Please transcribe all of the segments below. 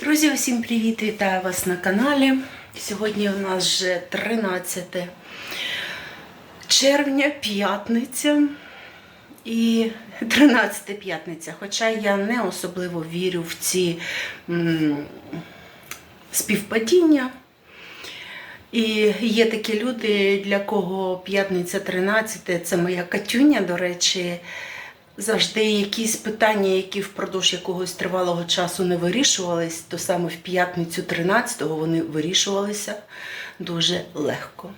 Друзі, усім привіт! Вітаю вас на каналі. Сьогодні у нас вже 13 червня, п'ятниця. І 13 п'ятниця. Хоча я не особливо вірю в ці співпадіння. І є такі люди, для кого п'ятниця 13 це моя катюня, до речі. Завжди якісь питання, які впродовж якогось тривалого часу не вирішувались, то саме в п'ятницю 13-го вони вирішувалися дуже легко.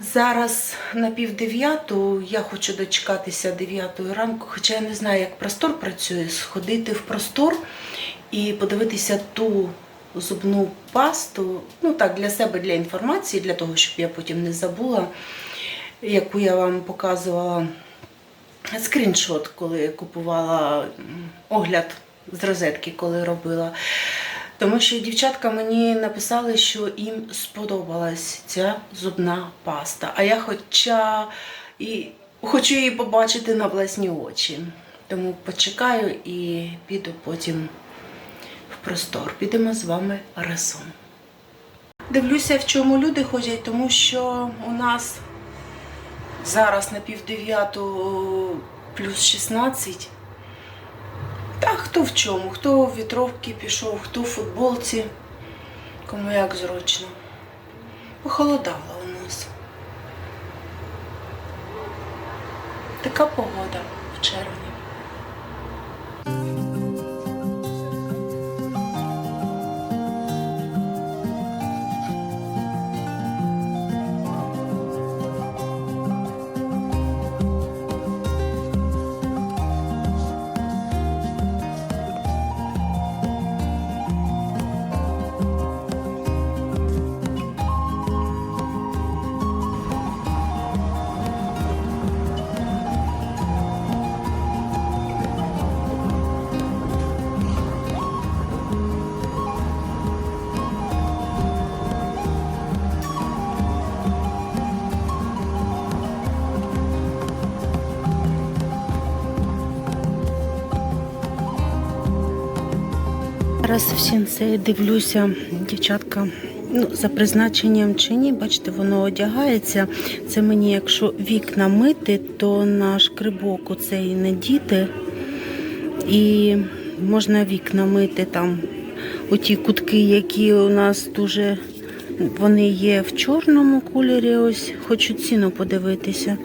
Зараз на пів дев'яту я хочу дочекатися 9 ранку, хоча я не знаю, як простор працює, сходити в простор і подивитися ту зубну пасту, ну так, для себе, для інформації, для того, щоб я потім не забула, яку я вам показувала скріншот, коли купувала огляд з розетки, коли робила. Тому що дівчатка мені написали, що їм сподобалась ця зубна паста. А я хоча і хочу її побачити на власні очі. Тому почекаю і піду потім в простор. Підемо з вами разом. Дивлюся, в чому люди ходять, тому що у нас Зараз на півдев'яту плюс 16. Та хто в чому? Хто в вітровки пішов, хто в футболці, кому як зручно. Похолодало у нас. Така погода в червні. Зараз в сінце дивлюся, дівчатка, ну, за призначенням чи ні, бачите, воно одягається. Це мені, якщо вікна мити, то на шкрибок оцей не діти. І можна вікна мити там. Оті кутки, які у нас дуже вони є в чорному кольорі. Ось хочу ціну подивитися.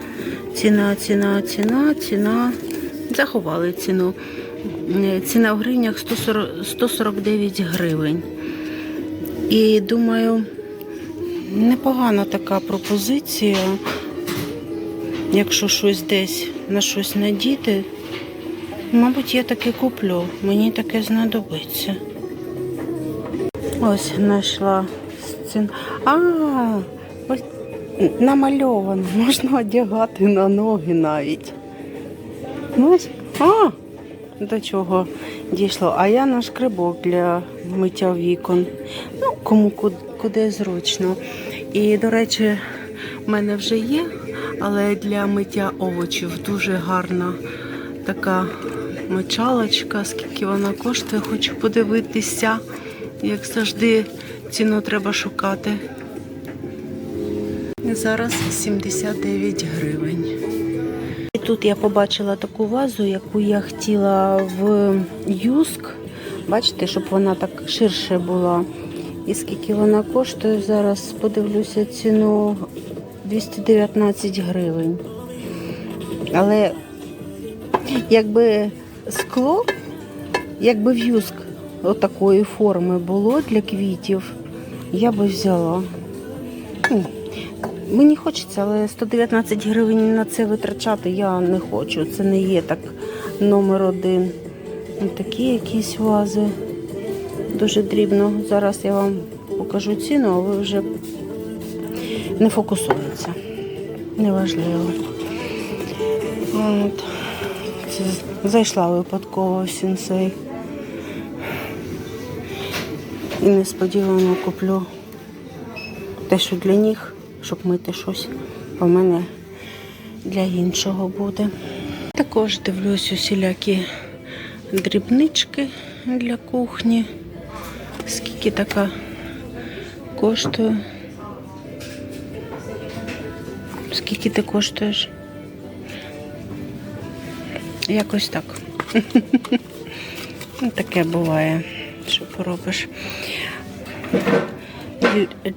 Ціна, ціна, ціна, ціна. Заховали ціну. Е, Ціна в гривнях 149 гривень. І думаю, непогана така пропозиція. Якщо щось десь на щось надіти, мабуть, я таке куплю. Мені таке знадобиться. Ось знайшла сцен. А, ось намальовано, можна одягати на ноги навіть. Ось. А, до чого дійшло. А я на шкрибок для миття вікон. Ну, кому куди зручно. І, до речі, в мене вже є, але для миття овочів дуже гарна така мочалочка. Скільки вона коштує, хочу подивитися. Як завжди, ціну треба шукати. Зараз 79 гривень. І тут я побачила таку вазу, яку я хотіла в юск. Бачите, щоб вона так ширше була. І скільки вона коштує, зараз подивлюся ціну 219 гривень. Але якби скло, якби в юск отакої форми було для квітів, я би взяла. Мені хочеться, але 119 гривень на це витрачати я не хочу. Це не є так номер один. Такі якісь вази. Дуже дрібно. Зараз я вам покажу ціну, а ви вже не фокусуєтеся. Неважливо. От. Це зайшла випадково в сінсей. І несподівано куплю те, що для них щоб мити щось. В мене для іншого буде. Також дивлюсь усілякі дрібнички для кухні. Скільки така коштує? Скільки ти коштуєш? Якось так. Таке буває, що поробиш.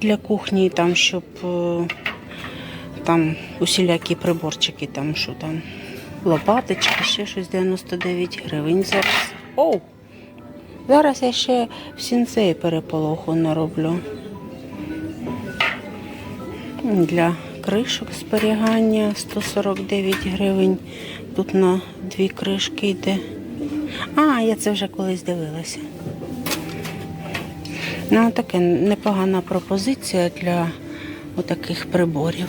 Для- кухні там, щоб е, там усілякі приборчики, там що там, лопаточки, ще щось 99 гривень зараз. Оу! Зараз я ще в сінцеї переполоху нароблю. Для кришок зберігання 149 гривень. Тут на дві кришки йде. А, я це вже колись дивилася. Ну, таке непогана пропозиція для отаких приборів.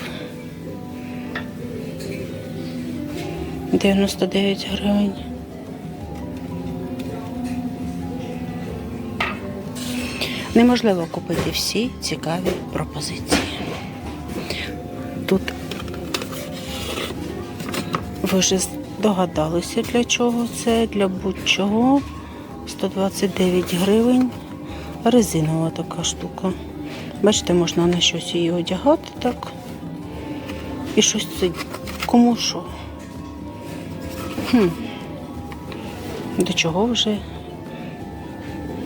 99 гривень. Неможливо купити всі цікаві пропозиції. Тут ви вже здогадалися, для чого це, для будь-чого. 129 гривень. Резинова така штука. Бачите, можна на щось її одягати так. І щось це кому що. Хм. До чого вже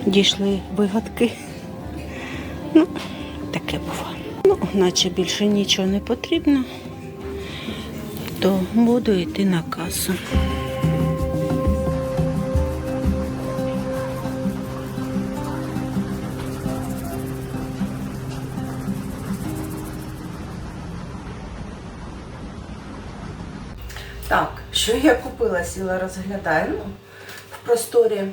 дійшли вигадки. Ну, таке буває. Ну, наче більше нічого не потрібно, то буду йти на касу. Так, що я купила, сіла розглядаю. Ну, в просторі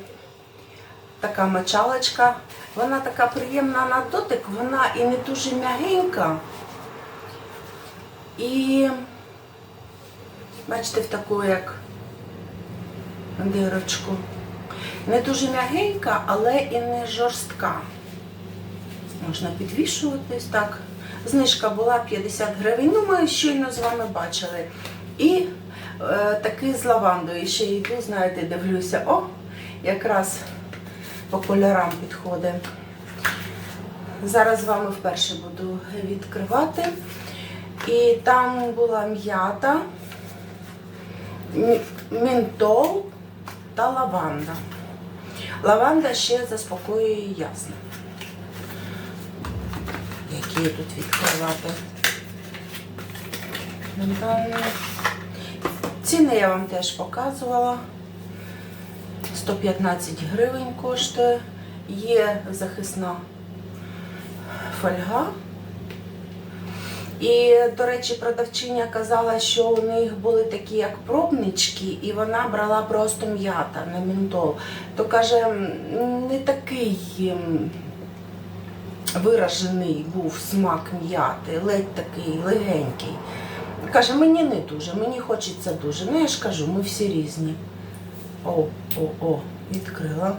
така мочалочка. Вона така приємна на дотик, вона і не дуже м'ягенька. І бачите, в таку як дирочку. Не дуже м'ягенька, але і не жорстка. Можна підвішуватись так. Знижка була 50 гривень. Ну, ми щойно з вами бачили. І такий з лавандою. Ще йду, знаєте, дивлюся. О, якраз по кольорам підходить. Зараз з вами вперше буду відкривати. І там була м'ята, мі- ментол та лаванда. Лаванда ще заспокоює ясно. Які тут відкривати? Ціни я вам теж показувала. 115 гривень коштує. Є захисна фольга. І, до речі, продавчиня казала, що у них були такі як пробнички, і вона брала просто м'ята на ментол. То каже, не такий виражений був смак м'яти, ледь такий легенький. Каже, мені не дуже, мені хочеться дуже. Ну я ж кажу, ми всі різні. О, о, о, відкрила.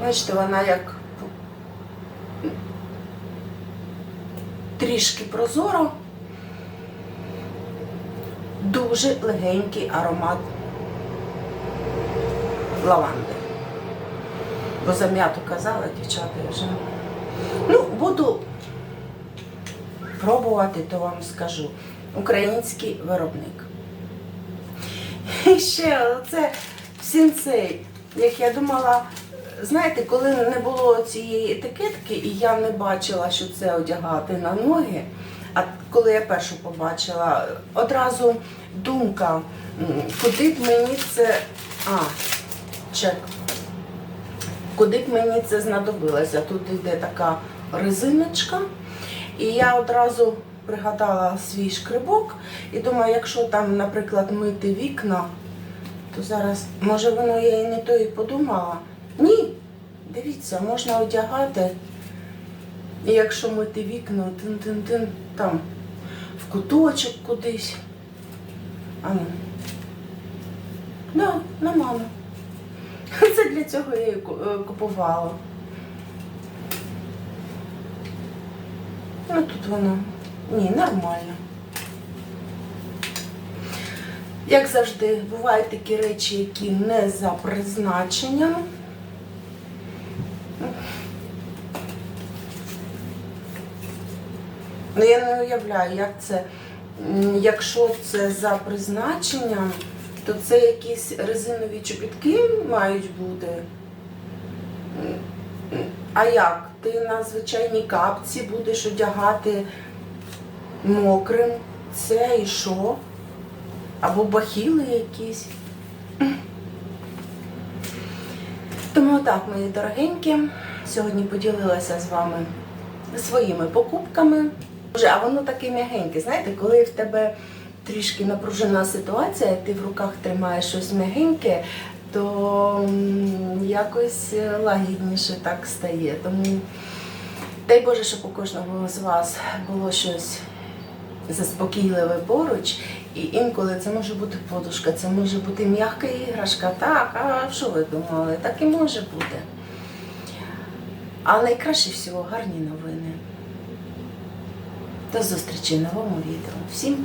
Бачите, вона як трішки прозоро, дуже легенький аромат лаванди. Бо за казала, дівчата вже. Ну, буду пробувати, то вам скажу. Український виробник. І ще це сінцей, як я думала, знаєте, коли не було цієї етикетки, і я не бачила, що це одягати на ноги. А коли я першу побачила, одразу думка, куди б мені це. А, чек. Куди б мені це знадобилося? Тут йде така резиночка. І я одразу пригадала свій шкрибок і думаю, якщо там, наприклад, мити вікна, то зараз, може, воно я і не то і подумала. Ні, дивіться, можна одягати. І якщо мити вікна, тин-тин-тин, там в куточок кудись. А ну. Да, нормально. Це для цього я її е, купувала. Ну тут воно. Ні, нормально. Як завжди, бувають такі речі, які не за призначенням. Ну, я не уявляю, як це. Якщо це за призначенням, то це якісь резинові чобітки мають бути. А як? Ти на звичайній капці будеш одягати мокрим. Це і що? Або бахіли якісь. Тому так, мої дорогенькі, сьогодні поділилася з вами своїми покупками. Боже, а воно таке м'ягеньке. Знаєте, коли в тебе трішки напружена ситуація, ти в руках тримаєш щось м'ягеньке, то якось лагідніше так стає. Тому дай Боже, щоб у кожного з вас було щось заспокійливе поруч. І інколи це може бути подушка, це може бути м'яка іграшка. Так, а що ви думали? Так і може бути. А найкраще всього гарні новини. До зустрічі в новому відео. Всім